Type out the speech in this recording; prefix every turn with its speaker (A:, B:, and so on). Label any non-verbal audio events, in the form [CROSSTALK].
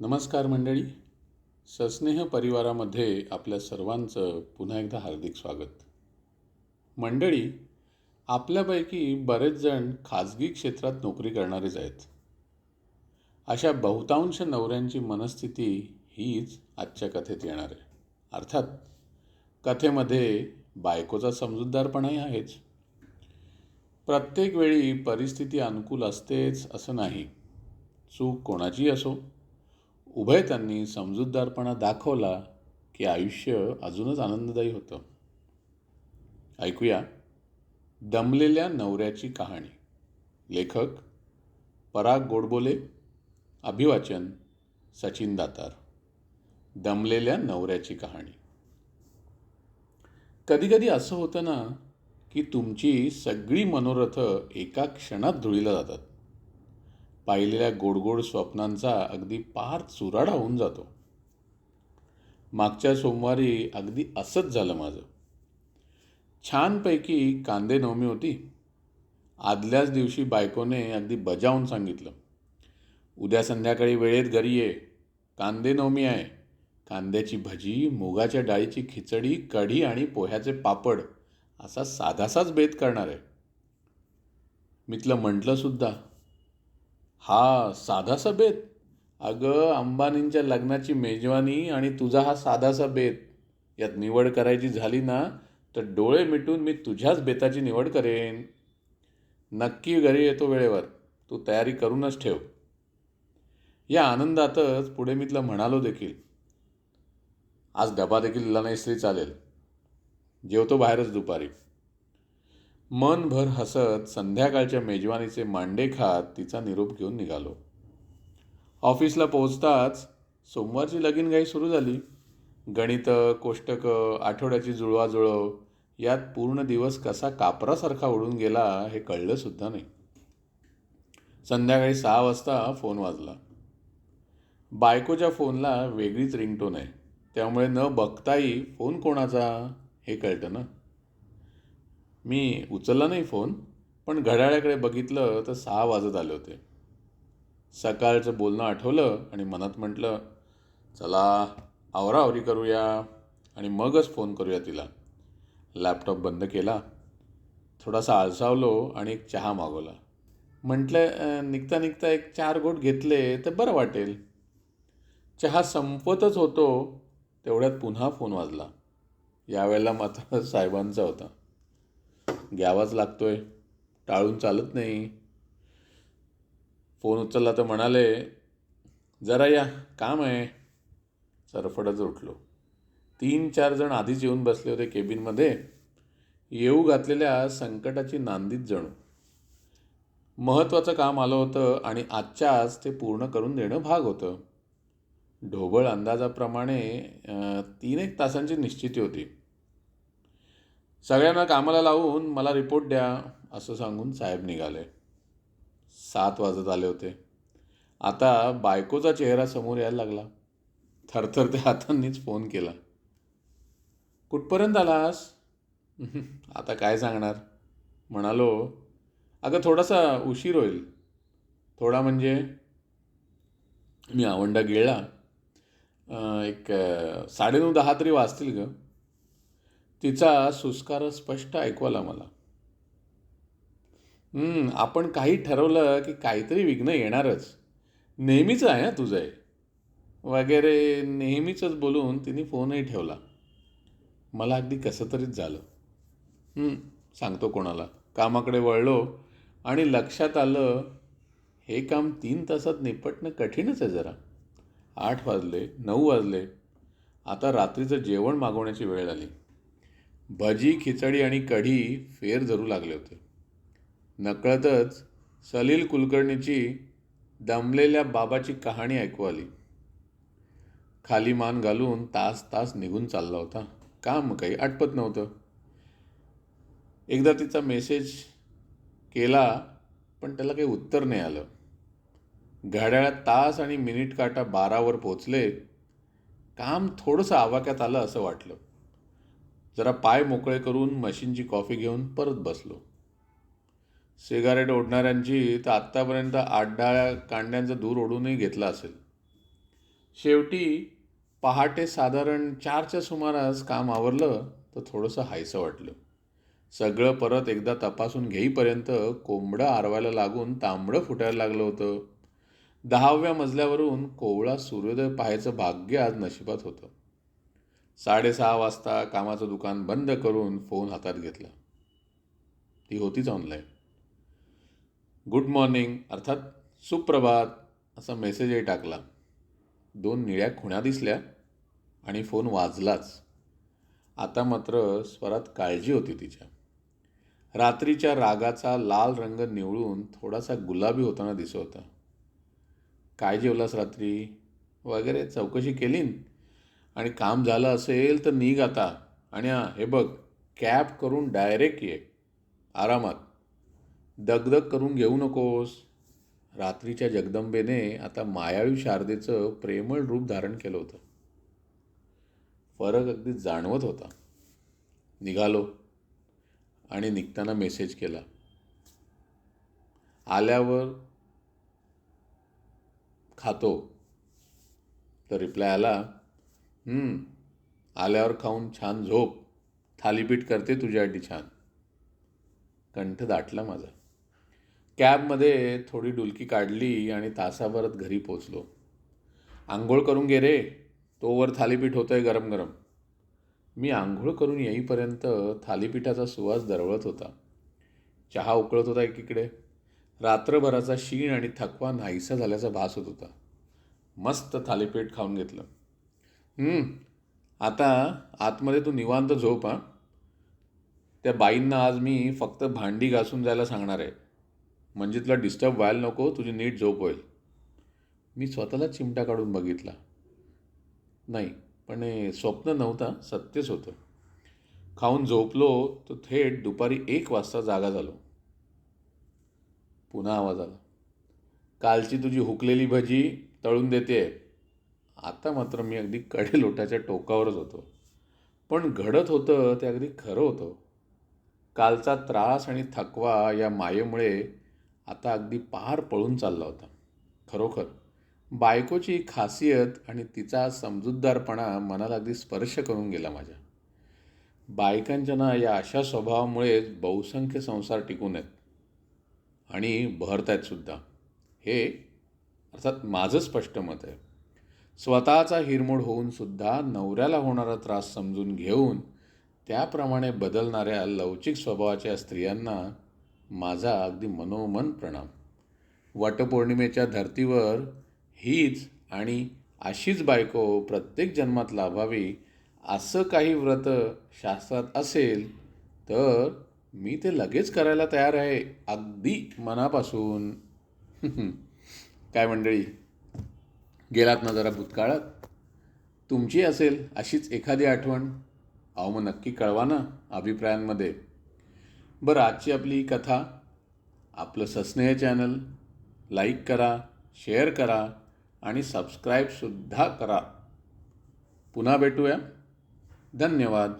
A: नमस्कार मंडळी. सस्नेह परिवारामध्ये आपल्या सर्वांचं पुन्हा एकदा हार्दिक स्वागत. मंडळी आपल्यापैकी बरेच जण खाजगी क्षेत्रात नोकरी करणारेच आहेत. अशा बहुतांश नवऱ्यांची मनस्थिती हीच आजच्या कथेत येणार आहे. अर्थात कथेमध्ये बायकोचा समजूतदारपणाही आहेच. प्रत्येक वेळी परिस्थिती अनुकूल असतेच असं नाही. चूक कोणाची असो उभय त्यांनी समजूतदारपणा दाखवला की आयुष्य अजूनच आनंददायी होतं. ऐकूया दमलेल्या नवऱ्याची कहाणी. लेखक पराग गोडबोले अभिवाचन सचिन दातार. दमलेल्या नवऱ्याची कहाणी. कधीकधी असं होतं ना की तुमची सगळी मनोरथ एका क्षणात धुळीला जातात. पाहिलेल्या गोडगोड स्वप्नांचा अगदी पार चुराडा होऊन जातो. मागच्या सोमवारी अगदी असंच झालं माझं. छानपैकी कांदे नवमी होती. आदल्याच दिवशी बायकोने अगदी बजावून सांगितलं उद्या संध्याकाळी वेळेत घरी ये. कांदे नवमी आहे. कांद्याची भजी मुगाच्या डाळीची खिचडी कढी आणि पोह्याचे पापड असा साधासाच बेत करणार आहे. मी तिला म्हटलंसुद्धा हा साधासा बेत अगं अंबानींच्या लग्नाची मेजवानी आणि तुझा हा साधासा बेत यात निवड करायची झाली ना तर डोळे मिटून मी तुझ्याच बेताची निवड करेन. नक्की घरी येतो वेळेवर. तू तयारी करूनच ठेव. या आनंदातच पुढे मी तिला म्हणालो देखील. आज डबा देखील दिला नाहीस तरी चालेल. जेवतो बाहेरच दुपारी. मनभर हसत संध्याकाळच्या मेजवानीचे मांडे खात तिचा निरोप घेऊन निघालो. ऑफिसला पोहोचताच सोमवारची लगीनघाई सुरू झाली. गणितं कोष्टकं आठवड्याची जुळवाजुळव यात पूर्ण दिवस कसा कापरासारखा उडून गेला हे कळलं सुद्धा नाही. संध्याकाळी सहा वाजता फोन वाजला. बायकोच्या फोनला वेगळीच रिंगटोन आहे. त्यामुळे न बघताही फोन कोणाचा हे कळतं ना. मी उचलला नाही फोन पण घड्याळ्याकडे बघितलं तर सहा वाजत आले होते. सकाळचं बोलणं आठवलं आणि मनात म्हटलं चला आवराआवरी करूया आणि मगच फोन करूया तिला. लॅपटॉप बंद केला थोडासा आळसावलो आणि एक चहा मागवला. म्हटलं निघता निघता एक चार गोट घेतले तर बरं वाटेल. चहा संपतच होतो तेवढ्यात पुन्हा फोन वाजला. यावेळेला मात्र [LAUGHS] साहेबांचा होता. घ्यावाच लागतोय. टाळून चालत नाही. फोन उचलला तर म्हणाले जरा या काम आहे. सरफडच उठलो. तीन चार जण आधीच येऊन बसले होते केबिनमध्ये येऊ घातलेल्या संकटाची नांदीत जणू. महत्त्वाचं काम आलं होतं आणि आजच्या आज ते पूर्ण करून देणं भाग होतं. ढोबळ अंदाजाप्रमाणे तीन एक तासांची निश्चिती होती. सगळ्यांना कामाला लावून मला रिपोर्ट द्या असं सांगून साहेब निघाले. सात वाजत आले होते. आता बायकोचा चेहरा समोर यायला लागला. थरथर त्या हातांनीच फोन केला. कुठपर्यंत आलास? [LAUGHS] आता काय सांगणार? म्हणालो अगं थोडासा उशीर होईल. थोडा म्हणजे मी आवंडा गिळला. एक साडेनऊ दहा तरी वाजतील गं. तिचा सुस्कार स्पष्ट ऐकू आला मला आपण काही ठरवलं की काहीतरी विघ्न येणारच. नेहमीच आहे ना तुझं आहे वगैरे नेहमीचंच बोलून तिने फोनही ठेवला. मला अगदी कसं तरीच झालं. सांगतो कोणाला. कामाकडे वळलो आणि लक्षात आलं हे काम तीन तासात निपटणं कठीणच आहे जरा. आठ वाजले नऊ वाजले. आता रात्रीचं जेवण मागवण्याची वेळ आली. भजी खिचडी आणि कढी फेर धरू लागले होते. नकळतच सलील कुलकर्णीची दमलेल्या बाबाची कहाणी ऐकू आली. खाली मान घालून तास तास निघून चालला होता. काम काही आटपत नव्हतं. एकदा तिचा मेसेज केला पण त्याला काही उत्तर नाही आलं. घड्याळात तास आणि मिनिट काटा बारावर पोचले काम थोडंसं आवाक्यात आलं असं वाटलं. जरा पाय मोकळे करून मशीनची कॉफी घेऊन परत बसलो. सिगारेट ओढणाऱ्यांची तर आत्तापर्यंत आठ कांड्यांचा दूर ओढूनही घेतला असेल. शेवटी पहाटे साधारण चारच्या सुमारास काम आवरलं तर थोडंसं हायसं वाटलं. सगळं परत एकदा तपासून घेईपर्यंत कोंबडं आरवायला लागून तांबडं फुटायला लागलं होतं. दहाव्या मजल्यावरून कोवळा सूर्योदय पाहायचं भाग्य आज नशिबात होतं. साडेसहा वाजता कामाचं दुकान बंद करून फोन हातात घेतला. ती होतीच ऑनलाईन गुड मॉर्निंग अर्थात सुप्रभात असा मेसेजही टाकला. दोन निळ्या खुण्या दिसल्या आणि फोन वाजलाच. आता मात्र स्वरात काळजी होती तिच्या. रात्रीच्या रागाचा लाल रंग निवळून थोडासा गुलाबी होताना दिसत होता. काय जेवलास रात्री? वगैरे चौकशी केलीन? आणि काम झालं असेल तर निघ आता. आणि हां हे बघ कॅब करून डायरेक्ट ये. आरामात. दगदग करून घेऊ नकोस. रात्रीच्या जगदंबेने आता मायाळू शारदेचं प्रेमळ रूप धारण केलं होतं. फरक अगदी जाणवत होता. निघालो आणि निघताना मेसेज केला. आल्यावर खातो. तर रिप्लाय आला आल्यावर खाऊन छान झोप. थालीपीठ करते तुझ्यासाठी छान. कंठ दाटला माझा. कॅबमध्ये थोडी डुलकी काढली आणि तासाभरात घरी पोचलो आंघोळ करून गे रे. तोवर थालीपीठ होतंय गरम गरम. मी आंघोळ करून येईपर्यंत थालीपीठाचा सुवास दरवळत होता. चहा उकळत होता एकीकडे. रात्रभराचा शीण आणि थकवा नाहीसा झाल्याचा भास होत होता. मस्त थालीपीठ खाऊन घेतलं. आता आतमध्ये तू निवांत झोप हां. त्या बाईंना आज मी फक्त भांडी घासून जायला सांगणार आहे. म्हणजे तुला डिस्टर्ब व्हायला नको तुझी नीट झोप होईल. मी स्वतःला चिमटा काढून बघितला. नाही पण हे स्वप्न नव्हता सत्यच होतं. खाऊन झोपलो तर थेट दुपारी एक वाजता जागा झालो. पुन्हा आवाज आला. कालची तुझी हुकलेली भजी तळून देते आता मात्र मी अगदी कडे लोटाच्या टोकावरच होतो. पण घडत होतं ते अगदी खरं होतं. कालचा त्रास आणि थकवा या मायेमुळे आता अगदी पार पळून चालला होता. खरोखर बायकोची खासियत आणि तिचा समजूतदारपणा मनाला अगदी स्पर्श करून गेला माझ्या. बायकांच्या ना या अशा स्वभावामुळेच बहुसंख्य संसार टिकून आहेत. आणि बहरत आहेत सुद्धा. हे अर्थात माझं स्पष्ट मत आहे. स्वतःचा हिरमोड होऊन सुद्धा नवऱ्याला होणारा त्रास समजून घेऊन त्याप्रमाणे बदलणाऱ्या लवचिक स्वभावाच्या स्त्रियांना माझा अगदी मनोमन प्रणाम. वटपौर्णिमेच्या धर्तीवर हीच आणि अशीच बायको प्रत्येक जन्मात लाभावी असं काही व्रत शास्त्रात असेल तर मी ते लगेच करायला तयार आहे अगदी मनापासून. [LAUGHS] काय मंडळी? गेलात ना जरा भूतकाळात? तुमची असेल अशीच एखादी आठवण. अहो मग नक्की कळवा ना अभिप्रायांमध्ये. बरं आजची आपली कथा. आपलं सस्नेह चॅनल. लाईक करा शेअर करा आणि सबस्क्राईबसुद्धा करा. पुन्हा भेटूया. धन्यवाद.